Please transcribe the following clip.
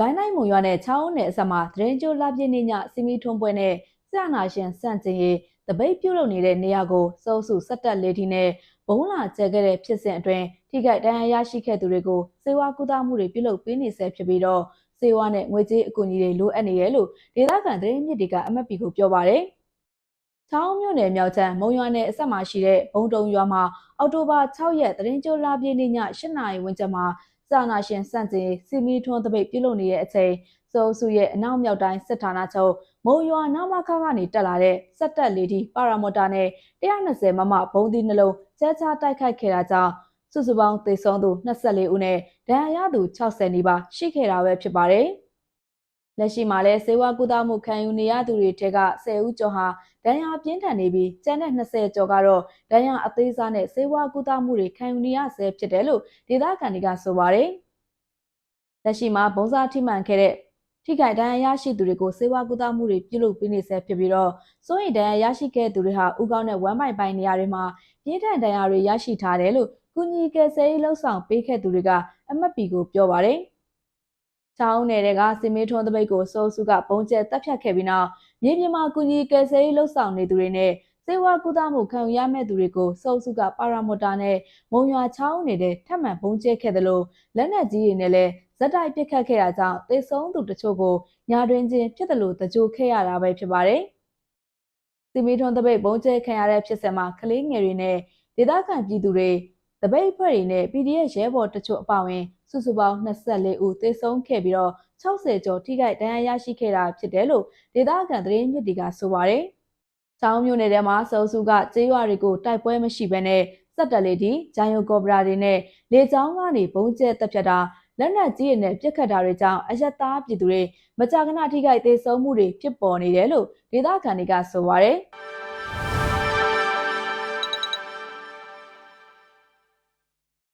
ကိုင်းတိုင်းမုံရွာနဲ့ချောင်းနယ်အစပ်မှာသရင်ကျိုးလာပြည့်နေညစီမီထွန်းပွဲနဲ့ဆရာနာရှင်စန့်ကျင်ရေးတပိတ်ပြုတ်လုပ်နေတဲ့နေရာကိုစုံစုစက်တက်လေးတီနဲ့ဘုံလာကျဲခဲ့တဲ့ဖြစ်စဉ်အတွင်းထိခိုက်ဒဏ်ရာရရှိခဲ့သူတွေကိုစေဝါကူတာမှုတွေပြုလုပ်ပေးနေဆဲဖြစ်ပြီးတော့စေဝါနဲ့ငွေကြေးအကူအညီတွေလိုအပ်နေတယ်လို့ဒေသခံသတင်းမြစ်တွေကအမတ်ပီကိုပြောပါတယ်။ချောင်းမြို့နယ်မြောက်ချမ်းမုံရွာနယ်အစပ်မှာရှိတဲ့ဘုံတုံရွာမှာအောက်တိုဘာ6ရက်သရင်ကျိုးလာပြည့်နေ့ည8နာရီဝန်းကျင်မှာ စာနာရှင်စန့်ကျင်စီမီထွန်းတပိတ်ပြုလုပ်နေတဲ့အချိန်စိုးစုရဲ့အနောက်မြောက်တိုင်းစစ်ဌာနချုပ်မုံရွာနမခကနေတက်လာတဲ့စက်တက်လေးဒီပါရာမော်တာနဲ့120မမဘုံသီးနှလုံးကျဲချတိုက်ခိုက်ခဲ့တာကြောင့်စုစုပေါင်းသေဆုံးသူ24ဦးနဲ့ဒဏ်ရာရသူ60နီးပါးရှိခဲ့တာပဲဖြစ်ပါတယ်။ လက်ရှိမှာလဲစေဝါကုသမှုခံယူနေရသူတွေထက်က10ဦးကျော်ဟာဒဏ်ရာပြင်းထန်နေပြီးကျန်တဲ့20ကျော်ကတော့ဒဏ်ရာအသေးစားနဲ့စေဝါကုသမှုတွေခံယူနေရဆဲဖြစ်တယ်လို့ဒေသခံတွေကဆိုပါတယ်။လက်ရှိမှာဘုံစားထိမှန်ခဲ့တဲ့ထိခိုက်ဒဏ်ရာရရှိသူတွေကိုစေဝါကုသမှုတွေပြုလုပ်ပေးနေဆဲဖြစ်ပြီးတော့စိုးရိမ်ဒဏ်ရာရရှိခဲ့သူတွေဟာဥကောင်းတဲ့ဝမ်းပိုင်ပိုင်နေရာတွေမှာပြင်းထန်ဒဏ်ရာတွေရရှိထားတယ်လို့ကုညီကယ်ဆယ်ရေးလှုပ်ဆောင်ပေးခဲ့သူတွေကအမတ်ပီကိုပြောပါတယ်။ ချောင်းနယ်တွေကစင်မေးထွန်းတပိတ်ကိုစိုးစုကပုံကျဲတက်ဖြတ်ခဲ့ပြီးနောက်မြေပြင်မှာကုညီကယ်ဆယ်ရေးလှုပ်ဆောင်နေသူတွေနဲ့စေဝါကုသမှုခံယူရမယ့်သူတွေကိုစုံစုကပါရာမိုတာနဲ့မုံရွာချောင်းနေတဲ့ထပ်မံပုံကျဲခဲ့တယ်လို့လက်နက်ကြီးတွေနဲ့လည်းဇက်တိုက်ပစ်ခတ်ခဲ့တာကြောင့်သေဆုံးသူတချို့ကိုညာတွင်ချင်းဖြစ်တယ်လို့တကြိုခဲ့ရတာပဲဖြစ်ပါတယ်။စီမီထွန်းတပိတ်ပုံကျဲခံရတဲ့ဖြစ်စဉ်မှာကလေးငယ်တွေနဲ့ဒေသခံပြည်သူတွေ တပိတ်ဖွဲ့တွေနဲ့ PDF ရဲဘော်တချို့အပါအဝင် စုစုပေါင်း24ဦးသေဆုံးခဲ့ပြီးတော့60ကျော်ထိခိုက်ဒဏ်ရာရရှိခဲ့တာဖြစ်တယ်လို့ဒေသခံသတင်းမြစ်တွေကဆိုပါတယ်။ချောင်းမြို့နယ်ထဲမှာစုံစုကကျေးရွာတွေကိုတိုက်ပွဲမရှိဘဲနဲ့စက်တလေးတီဂျိုင်ယိုကော်ပရာတွေနဲ့လေကြောင်းကနေဘုံကျဲတက်ဖြတ်တာလက်နက်ကြီးတွေနဲ့ပြစ်ခတ်တာတွေကြောင့်အယက်သားပြည်သူတွေမကြာခဏထိခိုက်သေးဆုံးမှုတွေဖြစ်ပေါ်နေတယ်လို့ဒေသခံတွေကဆိုပါတယ်။